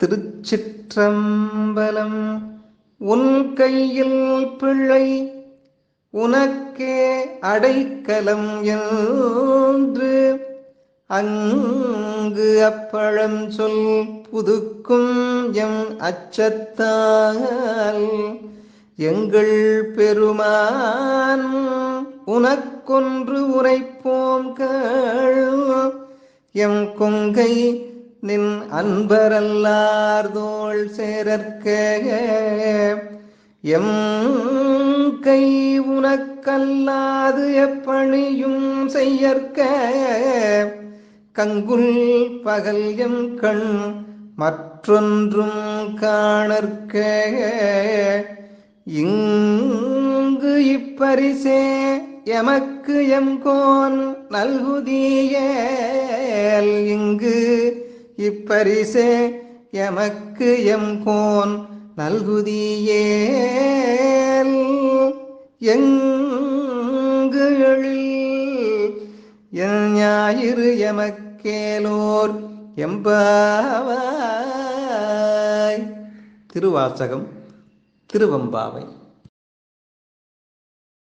திருச்சிற்றம்பலம். உன் கையில் பிள்ளை உனக்கே அடைக்கலம் என்று அங்கு அப்பழம் சொல் புதுக்கும் எம் அச்சத்தால். எங்கள் பெருமான் உனக்கொன்று உரைப்போம் கேள். எம் கொங்கை நின் அன்பரல்லார்தோள் சேரற்க எம் கை உனக்கல்லாது எப்பணியும் செய்யற்க கங்குல் பகல் எம் கண் மற்றொன்றும் காணற்க இங்கு இப்பரிசே எமக்கு எம் கோன் நல்குதியே. இப்பரிசே எமக்கு எம் கோன் நல்குதியேல் எங்கு எழில்? ஞாயிறு எமக்கேலோர் எம்பாவாய். திருவாசகம் திருவம்பாவை.